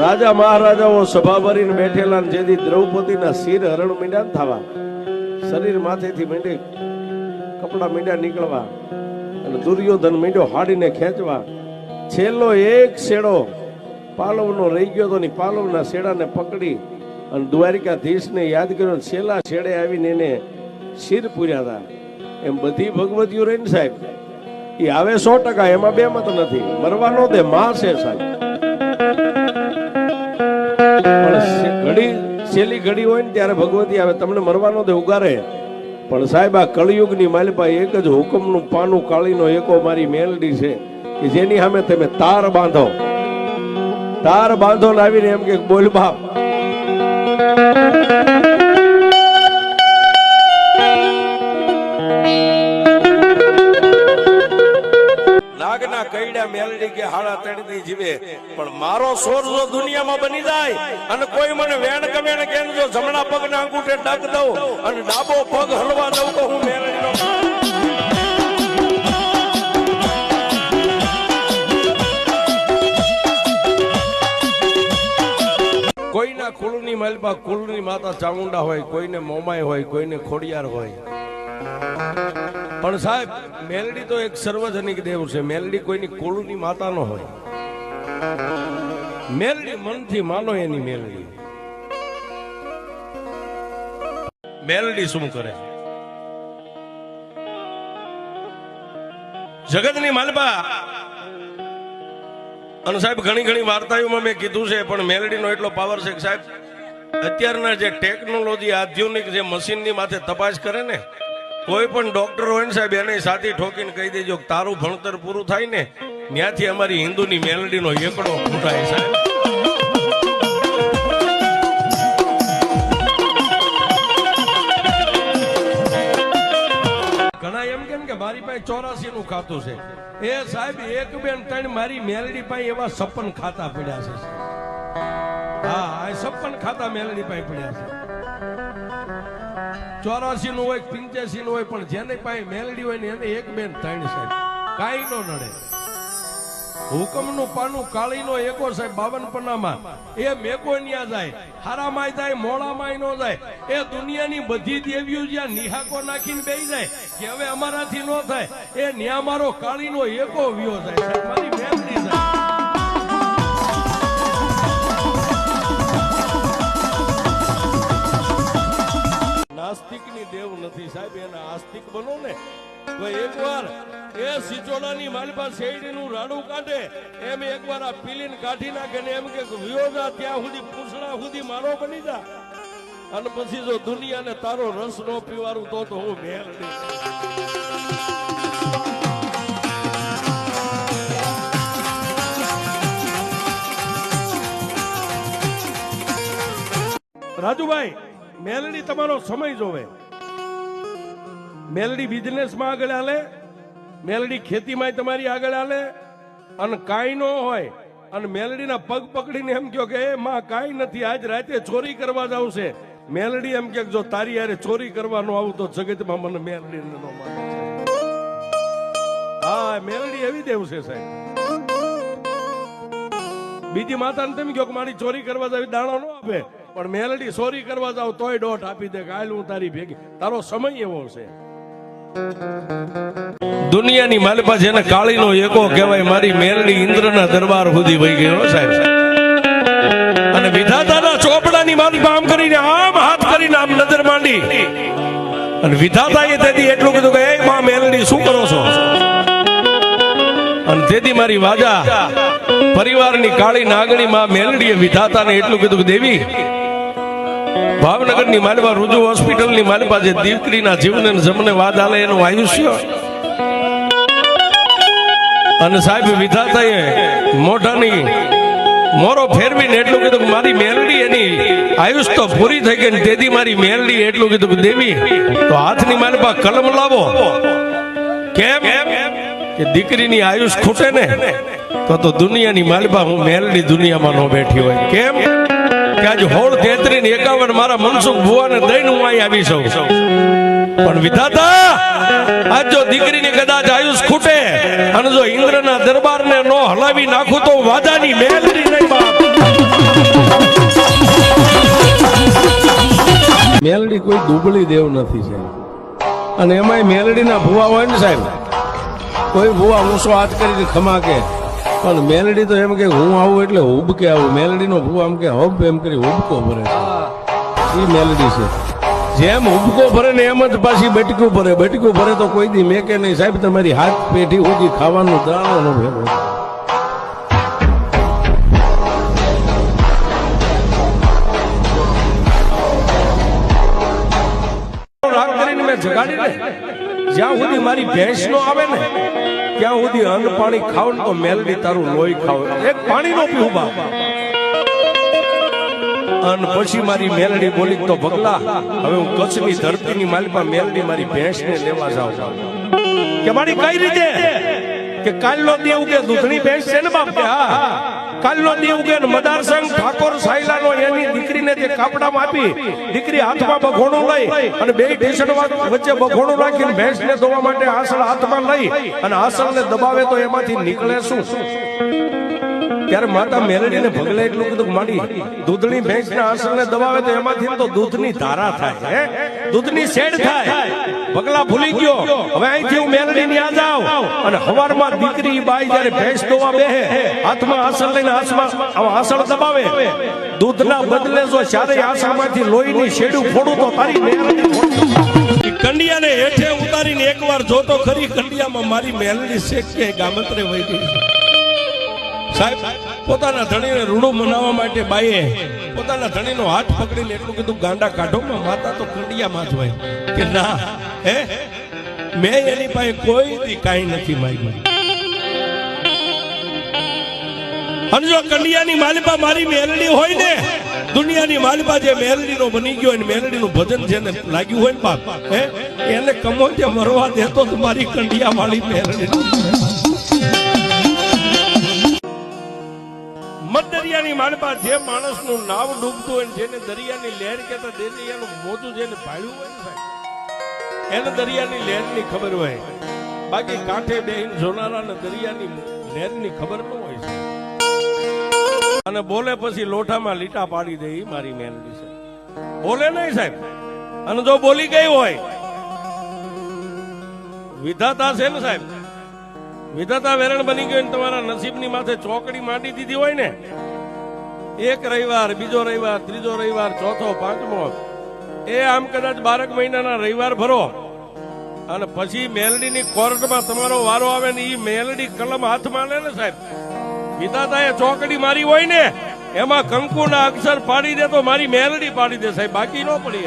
રાજા મહારાજાઓ સભા ભરીને બેઠેલા જેથી દ્રૌપદીના શિર હરણ મીંડા થવા. શરીર માથેથી મીંડી કપડા મીંડા નીકળવા અને દુર્યોધન મીંડો હાડીને ખેંચવા. છેલ્લો એક શેડો પાલવનો રહી ગયો તો ને પાલવના શેડાને પકડી અને દ્વારિકાધીશને યાદ કર્યો છેલ્લા છેડે આવીને એને શિર પૂર્યા હતા. એમ બધી ભગવતીઓ રહી ને સાહેબ એ આવે સો ટકા, એમાં બે મત નથી મરવાનો દે, માં છે સાહેબ. છેલ્લી ઘડી હોય ને ત્યારે ભગવતી આવે, તમને મરવાનો દે, ઉગારે. પણ સાહેબ, આ કળિયુગની માલિપા એક જ હુકમનું પાનું કાળીનો એકો મારી મેલડી છે કે જેની સામે તમે તાર બાંધો. તાર બાંધો ને આવીને એમ કે બોલ બાપ. કઈડા મેલડી કે હાડા તણથી જીવે. પણ મારો સોર જો દુનિયામાં બની જાય અને કોઈ મને વેણ કવેણ કે જો જમણા પગના અંગૂઠે ડગ દઉં અને ડાબો પગ હલવા દઉં તો હું મેલડીનો કોઈના કુળની મહેલમાં કુળની માતા ચામુંડા હોય, કોઈને મોમાય હોય, કોઈને ખોડિયાર હોય. પણ સાહેબ, મેલડી તો એક સર્વજનિક દેવ છે. મેલડી કોઈની કુળની માતા ન હોય. મેલડી મનથી માનો એની મેલડી. મેલડી શું કરે? જગતની માલપા. અને સાહેબ, ઘણી ઘણી વાર્તાઓમાં મેં કીધું છે, પણ મેલડીનો એટલો પાવર છે સાહેબ, અત્યારના જે ટેકનોલોજી આધુનિક જે મશીનની માથે તપાસ કરે ને કોઈ પણ ડોક્ટર હોય ને સાહેબ, એને સાથી ઠોકીને કહી દેજો તારું ભણતર પૂરું થાય ને, ત્યાંથી અમારી હિન્દુની મેલડીનો એકડો ફૂટાય સાહેબ. ઘણા એમ કેમ કે મારી પાસે ચોરાસી નું ખાતું છે. એ સાહેબ, એક બેન ત્રણ મારી મેલડી પાસે એવા સપન ખાતા પડ્યા છે. હા સપન ખાતા મેલડી પાસે પડ્યા છે. ચોરાસી નું હોય પિંચ્યાસી નું હોય, પણ જેને પાસે મેલડી હોય ને એને એક બેન ત્રણ સાહેબ. કાંઈ નો નડે. હુકમનું પાનું કાળીનો એકો સાહેબ બાવન પન્નામાં એ મેકો ન્યા જાય, હારામાંય જાય મોડામાંય નો જાય. એ દુનિયાની બધી દેવીઓ જ્યાં નિહાકો નાખીને બે જાય, કે હવે અમારાથી નો થાય. એ ન્યા મારો કાળીનો એકો વ્યો જાય. મારી મેમરી જાય. નાસ્તિકની દેવ નથી સાહેબ, એના આસ્તિક બનો ને. તો એકવાર એ સિચોડાની માલપા શેરડીનું રાડું કાઢે, એમ એકવાર આ પીલીન કાઢી નાખે ને એમ કે વિયોજા ત્યાં સુધી પૂછડા સુધી મારો બની જા. અને પછી જો દુનિયાને તારો રસ નો પીવારું તો તો હું મેળવી રાજુભાઈ મેલડી તમારો સમય જોવે. મેલડી બિઝનેસમાં આગળ હાલે, મેલડી ખેતીમાં તમારી આગળ હાલે, અને કાંઈ ન હોય, અને મેલડીના પગ પકડીને એમ કહો કે માં, કાંઈ નથી, આજ રાતે ચોરી કરવા જાવ છે. મેલડી એમ કે, જો તારી યારે ચોરી કરવાનું આવું તો જગતમાં મને મેલડી ન હા, મેલડી એવી દેવ છે સાહેબ. બીજી માતાને તેમ કહો કે, મારી ચોરી કરવા જાવી, દાણો ન આપે. પણ મેલડી સોરી કરવા જાવ તોય ડોટ આપી દે કાલ હું તારી ભેગી. તારો સમય એવો છે. દુનિયાની માલિપા જેને કાળીનો એકો કહેવાય, મારી મેલડી ઇન્દ્રના દરબાર સુધી વહી ગયો સાહેબ. અને વિધાતાના ચોપડાની માલિપા આમ કરીને આમ હાથ કરીને આમ નજર માંડી. અને વિધાતાએ તેથી એટલું કીધું કે, એ માં મેલડી, શું કરો છો? અને તેથી મારી વાજા, પરિવારની કાળી નાગણી માં મેલડીએ વિધાતાને એટલું કીધું કે, દેવી ભાવનગરની માલવા રુજુ હોસ્પિટલની માલવા જે દીકરીના જીવને ને જમને વાદ આલે એનું આયુષ્ય. અને સાહેબ વિધાતાએ મોઢાની મોરો ફેરવીને એટલું કીધું મારી મેલડી એની આયુષ તો પૂરી થઈ ગઈ ને તેથી મારી મેલડી એટલું કીધું દેવી, તો હાથની માલપા કલમ લાવો. કેમ? કે દીકરીની આયુષ ખૂટે ને, તો તો દુનિયાની માલપા હું મેલડી દુનિયામાં ન બેઠી હોય. કેમ? કે આજ હોળ તેત્રી ને એકાવન મારા મનસુખ ભુવાને દઈને હું અહીં આવી છું પણ વિધાતા, આજ જો દીકરી દીકરીની કદાચ આયુષ ખૂટે અને જો ઇન્દ્રના દરબારને નો હલાવી નાખું તો વાદાની મેલરી નહીં બાપ. મેલડી કોઈ દુબળી દેવ નથી સાહેબ. અને એમાંય મેલડીના ભુવા હોય ને સાહેબ. કોઈ ભુવા ઊંચો હાથ કરીને ખમા કે પણ મેલડી તો એમ કે હું આવું એટલે હુબકે આવું. મેલડીનો ભૂ આમ કે હબ એમ કરી હુબકો ભરે એ મેલડી છે. જેમ હુબકો ભરે ને એમ જ પાછી બટકું ભરે. બટકું ભરે તો કોઈ દી મેકે નહીં. સાહેબ, તમારી હાથ પેઢી સુધી ખાવાનું, દાણો ન ભેગો રાગ કરીને મેં જગાડી લે. જ્યાં સુધી મારી ભેંસ નો આવે ને, ત્યાં સુધી અન્ન પાણી ખાવ ને તો મેલડી તારું લોહી ખાવ. એક પાણી નો પીવું બા અન પછી મારી મેલડી બોલી તો ભગલા, હવે હું કચ્છની ધરતીની માલિપા મેલડી મારી ભેંસને લેવા જાઉં. કે મારી કઈ રીતે? કે કાલનો દેવું કે દૂધની ભેંસ છે ને બાપ કે હા? કાલનો દેવ કે મદારસંગ ઠાકોર સાયલાનો એની દીકરીને જે કાપડામાં આપી. દીકરી હાથમાં બઘોણું લઈ અને બે ઢીસણ વચ્ચે બઘોણું રાખીને ભેંસને ધોવા માટે આસળ હાથમાં લઈ અને આસળને દબાવે તો એમાંથી નીકળે શું? ત્યારે માતા મેલડીને ભગલે એટલું કીધું માડી, દૂધની ભેંસના આસળને દબાવે તો એમાંથી તો દૂધની ધારા થાય, હે દૂધની શેડ થાય ભગલા ભૂલી ગયો, હવે અહીંથી હું મેલડી ની આ જાઉં અને હવારમાં દીકરી બાઈ જ્યારે ભેંસ દોવા બેહે, હાથમાં આસળ લઈને હાથમાં આસળ દબાવે દૂધના બદલે જો ચારેય આસળમાંથી લોહીની શેડું ફોડું તો તારી મેલડી. કંડિયાને હેઠે ઉતારીને એકવાર જોતો ખરી, કંડિયામાં મારી મેલડી શેક કે ગામત્રે વહી ગઈ. સાહેબ, પોતાના ધણીને રૂડું મનાવવા માટે બાઈએ પોતાના ધણીનો હાથ પકડીને એટલું કીધું, ગાંડા કાઢો માતા તો કંડિયામાં જ હોય. કે ના, હે? મેં એની પાસે કોઈ દી કાંઈ નથી માંગ્યું અને જો કંડિયાની માલિપા મારી મેલડી હોય ને, દુનિયાની માલિપા જે મેલડીનો બની ગયો અને મેલડીનું ભજન જેને લાગ્યું હોય ને બાપ, હે? એને કમો જે મરવા દેતો તો મારી કંડિયા વાળી મેલડી. મધદરિયાની માનપા જે માણસનું નાવ ડૂબતું હોય જેને દરિયાની લહેર કહેતા દરિયાનું મોજું જેને ભાળ્યું હોય ને સાહેબ એને દરિયાની લહેરની ખબર હોય. બાકી કાંઠે બેહીને જોનારાને દરિયાની લહેરની ખબર ન હોય છે. અને બોલે પછી લોઠામાં લીટા પાડી દે એ મારી મેલડી છે. બોલે નહીં સાહેબ. અને જો બોલી ગઈ હોય, વિધાતા છે ને સાહેબ. વિધાતા વેરણ બની ગયો ને તમારા નસીબની માથે ચોકડી માંડી દીધી હોય ને, એક રવિવાર, બીજો રવિવાર, ત્રીજો રવિવાર, ચોથો, પાંચમો, એ આમ કદાચ બારક મહિનાના રવિવાર ભરો અને પછી મેલડીની કોર્ટમાં તમારો વારો આવે ને એ મેલડી કલમ હાથમાં લે ને સાહેબ. વિધાતાએ ચોકડી મારી હોય ને, એમાં કંકુના અક્ષર પાડી દે તો મારી મેલડી પાડી દે સાહેબ. બાકી ન પડી